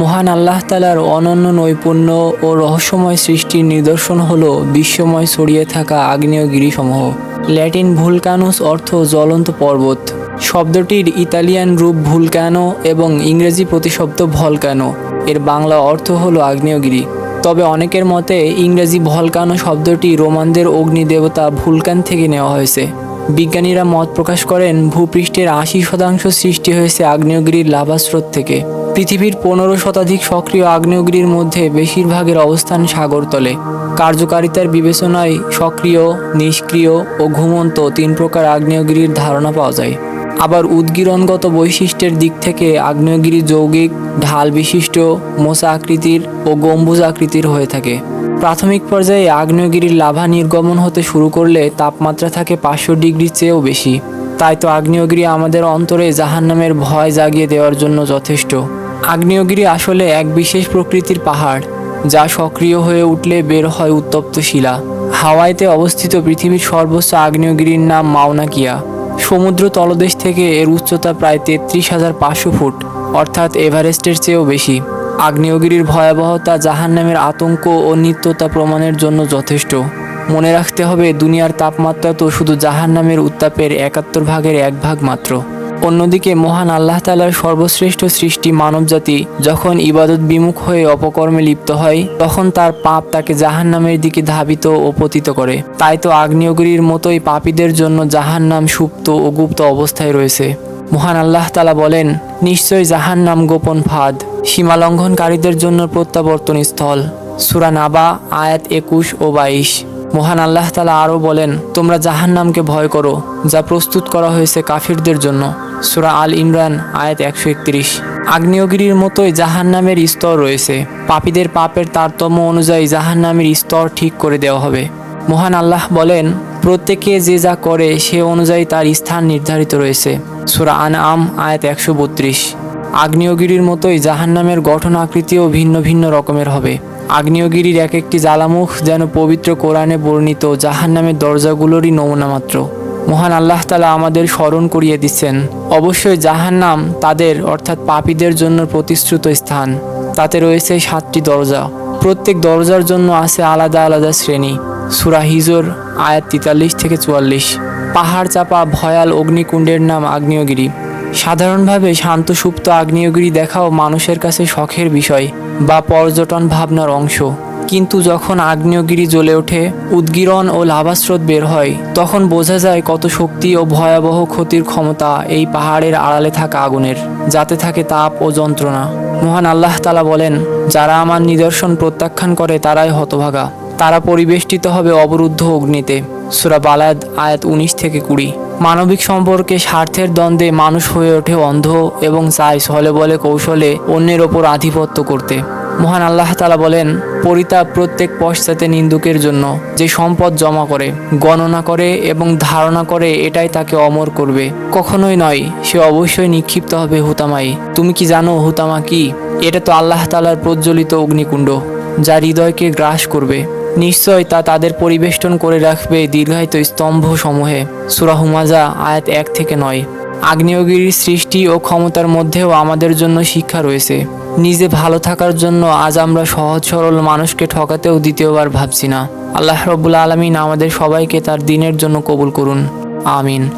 মহান আল্লাহ তালার অনন্য নৈপুণ্য ও রহস্যময় সৃষ্টির নিদর্শন হল বিশ্বময় ছড়িয়ে থাকা আগ্নেয়গিরিসমূহ। ল্যাটিন ভুলকানুস অর্থ জ্বলন্ত পর্বত। শব্দটির ইতালিয়ান রূপ ভুলকানো এবং ইংরেজি প্রতিশব্দ ভলকানো। এর বাংলা অর্থ হল আগ্নেয়গিরি। তবে অনেকের মতে ইংরেজি ভলকানো শব্দটি রোমানদের অগ্নিদেবতা ভুলকান থেকে নেওয়া হয়েছে। বিজ্ঞানীরা মত প্রকাশ করেন, ভূপৃষ্ঠের আশি শতাংশ সৃষ্টি হয়েছে আগ্নেয়গিরির লাভাস্রোত থেকে। পৃথিবীর পনেরো শতাধিক সক্রিয় আগ্নেয়গিরির মধ্যে বেশিরভাগের অবস্থান সাগরতলে। কার্যকারিতার বিবেচনায় সক্রিয়, নিষ্ক্রিয় ও ঘুমন্ত তিন প্রকার আগ্নেয়গিরির ধারণা পাওয়া যায়। আবার উদ্গীরণগত বৈশিষ্ট্যের দিক থেকে আগ্নেয়গিরি যৌগিক, ঢাল বিশিষ্ট মোসা আকৃতির ও গম্বুজ আকৃতির হয়ে থাকে। প্রাথমিক পর্যায়ে আগ্নেয়গিরির লাভা নির্গমন হতে শুরু করলে তাপমাত্রা থাকে পাঁচশো ডিগ্রির চেয়েও বেশি। তাই তো আগ্নেয়গিরি আমাদের অন্তরে জাহান্নামের ভয় জাগিয়ে দেওয়ার জন্য যথেষ্ট। আগ্নেয়গিরি আসলে এক বিশেষ প্রকৃতির পাহাড়, যা সক্রিয় হয়ে উঠলে বের হয় উত্তপ্ত শিলা। হাওয়াইতে অবস্থিত পৃথিবীর সর্বোচ্চ আগ্নেয়গিরির নাম মাওনাকিয়া সমুদ্র তলদেশ থেকে এর উচ্চতা প্রায় তেত্রিশ হাজার পাঁচশো ফুট, অর্থাৎ এভারেস্টের চেয়েও বেশি। আগ্নেয়গিরির ভয়াবহতা জাহান্নামের আতঙ্ক ও নিত্যতা প্রমাণের জন্য যথেষ্ট। মনে রাখতে হবে, দুনিয়ার তাপমাত্রা তো শুধু জাহান্নামের উত্তাপের একাত্তর ভাগের এক ভাগ মাত্র। অন্যদিকে মহান আল্লাহ তালার সর্বশ্রেষ্ঠ সৃষ্টি মানবজাতি যখন ইবাদত বিমুখ হয়ে অপকর্মে লিপ্ত হয়, তখন তার পাপ তাকে জাহান্নামের দিকে ধাবিত ও পতিত করে। তাই তো আগ্নেয়গিরির মতোই পাপীদের জন্য জাহান্নাম সুপ্ত ও গুপ্ত অবস্থায় রয়েছে। মহান আল্লাহ তালা বলেন নিশ্চয় জাহান্নাম গোপন ফাঁদ, সীমালঙ্ঘনকারীদের জন্য প্রত্যাবর্তন স্থল সুরা নাবা, আয়াত একুশ ও বাইশ। মহান আল্লাহ তালা আরও বলেন, তোমরা জাহান্নামকে ভয় করো, যা প্রস্তুত করা হয়েছে কাফিরদের জন্য। সুরা আল ইমরান, আয়াত একশো একত্রিশ। আগ্নেয়গিরির মতোই জাহান্নামের স্তর রয়েছে। পাপীদের পাপের তারতম্য অনুযায়ী জাহান্নামের স্তর ঠিক করে দেওয়া হবে। মহান আল্লাহ বলেন, প্রত্যেকে যে যা করে, সে অনুযায়ী তার স্থান নির্ধারিত রয়েছে। সুরা আন আম আয়াত একশো বত্রিশ। আগ্নেয়গিরির মতোই জাহান্নামের গঠন আকৃতিও ভিন্ন ভিন্ন রকমের হবে। আগ্নেয়গিরির এক একটি জ্বালামুখ যেন পবিত্র কোরআনে বর্ণিত, জাহান্নামের দরজাগুলোরই নমুনা মাত্র। মহান আল্লাহ তালা আমাদের স্মরণ করিয়ে দিচ্ছেন। অবশ্যই জাহান্নাম তাদের, অর্থাৎ পাপীদের জন্য প্রতিশ্রুত স্থান। তাতে রয়েছে সাতটি দরজা। প্রত্যেক দরজার জন্য আছে আলাদা আলাদা শ্রেণি। সুরা হিজর, আয়াত তেতাল্লিশ থেকে চুয়াল্লিশ। পাহাড় চাপা, ভয়াল অগ্নিকুণ্ডের নাম আগ্নেয়গিরি। সাধারণভাবে শান্ত, সুপ্ত আগ্নেয়গিরি দেখাও মানুষের কাছে শখের বিষয়। বা পর্যটন ভাবনার অংশ। কিন্তু যখন আগ্নেয়গিরি জ্বলে ওঠে, উদ্গীরণ ও লাভাস্রোত বের হয়, তখন বোঝা যায় কত শক্তি ও ভয়াবহ ক্ষতির ক্ষমতা এই পাহাড়ের আড়ালে থাকা আগুনের, যাতে থাকে তাপ ও যন্ত্রণা। মহান আল্লাহ তালা বলেন, যারা আমার নিদর্শন প্রত্যাখ্যান করে, তারাই হতভাগা। তারা পরিবেষ্টিত হবে অবরুদ্ধ অগ্নিতে। সুরা বালাদ আয়াত উনিশ থেকে কুড়ি। মানবিক সম্পর্কে স্বার্থের দ্বন্দ্বে মানুষ হয়ে ওঠে অন্ধ এবং চায় ছলে বলে কৌশলে অন্যের ওপর আধিপত্য করতে। মহান আল্লাহ তালা বলেন, পরিতাপ প্রত্যেক পশ্চাতে নিন্দুকের জন্য, যে সম্পদ জমা করে, গণনা করে এবং ধারণা করে এটাই তাকে অমর করবে। কখনোই নয়, সে অবশ্যই নিক্ষিপ্ত হবে হুতামাই তুমি কি জানো হুতামা কি? এটা তো আল্লাহ তালার প্রজ্বলিত অগ্নিকুণ্ড যা হৃদয়কে গ্রাস করবে। নিশ্চয় তা তাদের পরিবেষ্টন করে রাখবে দীর্ঘায়িত স্তম্ভ সমূহে সুরাহুমাজা আয়াত এক থেকে নয়। আগ্নেয়গিরির সৃষ্টি ও ক্ষমতার মধ্যেও আমাদের জন্য শিক্ষা রয়েছে। নিজে ভালো থাকার জন্য আজ আমরা সহজ সরল মানুষকে ঠকাতেও দ্বিতীয়বার ভাবছি না। আল্লাহ রব্বুল আলমিন আমাদের সবাইকে তার দিনের জন্য কবুল করুন। আমিন।